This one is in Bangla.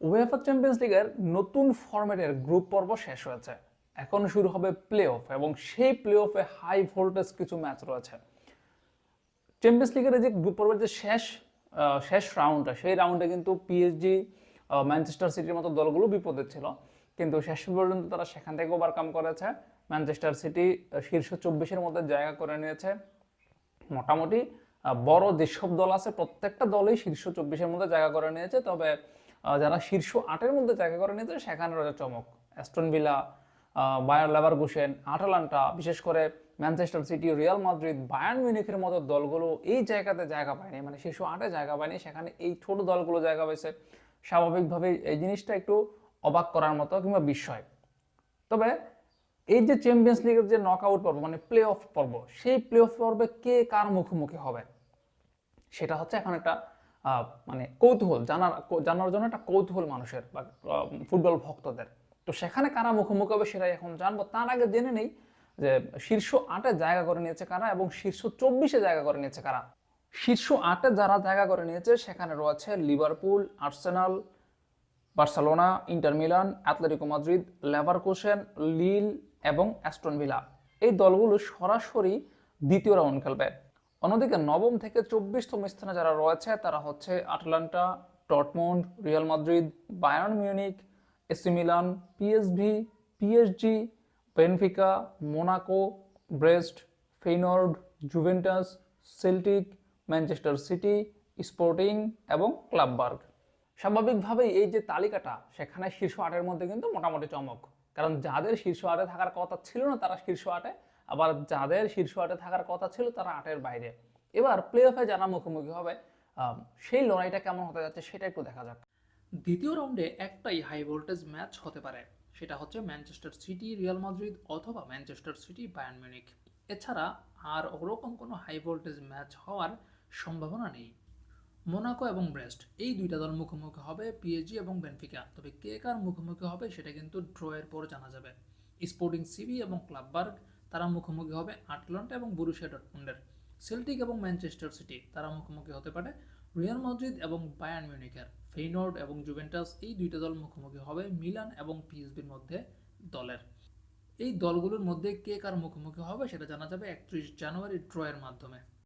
উয়েফা চ্যাম্পিয়ন্স লিগের নতুন ফরম্যাটের গ্রুপ পর্ব শেষ হয়েছে। এখন শুরু হবে প্লে অফ এবং সেই প্লে অফে হাই ভোল্টেজ কিছু ম্যাচ রয়েছে। চ্যাম্পিয়ন্স লিগের যে গ্রুপ পর্বের যে শেষ শেষ রাউন্ডটা সেই রাউন্ডে কিন্তু পিএসজি ম্যানচেস্টার সিটির মতো দলগুলো বিপদে ছিল। কিন্তু শেষ পর্যন্ত তারা সেখান থেকে ওভারকাম করেছে। ম্যানচেস্টার সিটি শীর্ষ চব্বিশের মধ্যে জায়গা করে নিয়েছে। মোটামুটি বড় যেসব দল আছে, প্রত্যেকটা দলই শীর্ষ চব্বিশের মধ্যে জায়গা করে নিয়েছে। তবে যারা শীর্ষ আটের মধ্যে জায়গা করে নিয়েছে, সেখানে রয়েছে চমক। Aston Villa Bayer Leverkusen Atalanta বিশেষ করে Manchester City Real Madrid Bayern মিউনিখের মতো দলগুলো এই জায়গাতে জায়গা পায়নি মানে শীর্ষ আটে জায়গা পায়নি, সেখানে এই ছোট দলগুলো জায়গা পেয়েছে স্বাভাবিকভাবেই এই জিনিসটা একটু অবাক করার মতো কিংবা বিস্ময়। তবে এই যে চ্যাম্পিয়ন্স লিগের যে নক আউট পর্ব মানে প্লে অফ পর্ব, সেই প্লে অফ পর্বে কে কার মুখোমুখি হবে? সেটা হচ্ছে এখন একটা মানে কৌতূহল, জানার জানার জন্য একটা কৌতূহল মানুষের বা ফুটবল ভক্তদের। তো সেখানে কারা মুখোমুখি হবে সেটাই এখন জানব। তার আগে জেনে নেই যে শীর্ষ আটে জায়গা করে নিয়েছে কারা এবং শীর্ষ চব্বিশে জায়গা করে নিয়েছে কারা। শীর্ষ আটে যারা জায়গা করে নিয়েছে, সেখানে রয়েছে Liverpool, Arsenal, Barcelona, Inter Milan, Atletico Madrid, Leverkusen, Lille এবং অ্যাস্টন ভিলা। এই দলগুলো সরাসরি দ্বিতীয় রাউন্ড খেলবে। অন্যদিকে নবম থেকে চব্বিশতম স্থানে যারা রয়েছে, তারা হচ্ছে Atalanta Dortmund Real Madrid, Bayern Munich AC Milan, PSV, PSG, Benfica, Monaco, Brest Feyenoord Juventus, Celtic, Manchester City, Sporting এবং ক্লাববার্গ। স্বাভাবিকভাবেই এই যে তালিকাটা, সেখানে শীর্ষ আটের মধ্যে কিন্তু মোটামুটি চমক। কারণ যাদের শীর্ষ আটে থাকার কথা ছিল না, তারা শীর্ষ আটে আবার যাদের শীর্ষ আটে থাকার কথা ছিল তারা আটের বাইরে। এবার প্লে অফে যারা মুখোমুখি হবে সেই লড়াইটা কেমন হতে যাচ্ছে সেটা একটু দেখা যাক। দ্বিতীয় রাউন্ডে একটাই হাই ভোল্টেজ ম্যাচ হতে পারে, সেটা হচ্ছে ম্যানচেস্টার সিটি রিয়াল মাদ্রিদ অথবা ম্যানচেস্টার সিটি বায়ান মিউনিক এছাড়া আর ওরকম কোনো হাই ভোল্টেজ ম্যাচ হওয়ার সম্ভাবনা নেই। মোনাকো এবং ব্রেস্ট এই দুইটা দল মুখোমুখি হবে পিএসজি এবং বেনফিকা তবে কে কার মুখোমুখি হবে সেটা কিন্তু ড্রয়ের পর জানা যাবে। স্পোর্টিং সিবি এবং ক্লাববার্গ তারা মুখোমুখি হবে আটলান্টা এবং বুরুশিয়া ডটমুন্ডের। সেলটিক এবং ম্যানচেস্টার সিটি তারা মুখোমুখি হতে পারে রিয়াল মাদ্রিদ এবং বায়ান মিউনিকের ফেইনোর্ড এবং জুভেন্টাস এই দুইটা দল মুখোমুখি হবে মিলান এবং পিএসবির মধ্যে দলের। এই দলগুলোর মধ্যে কে কার মুখোমুখি হবে সেটা জানা যাবে একত্রিশ জানুয়ারি ড্রয়ের মাধ্যমে।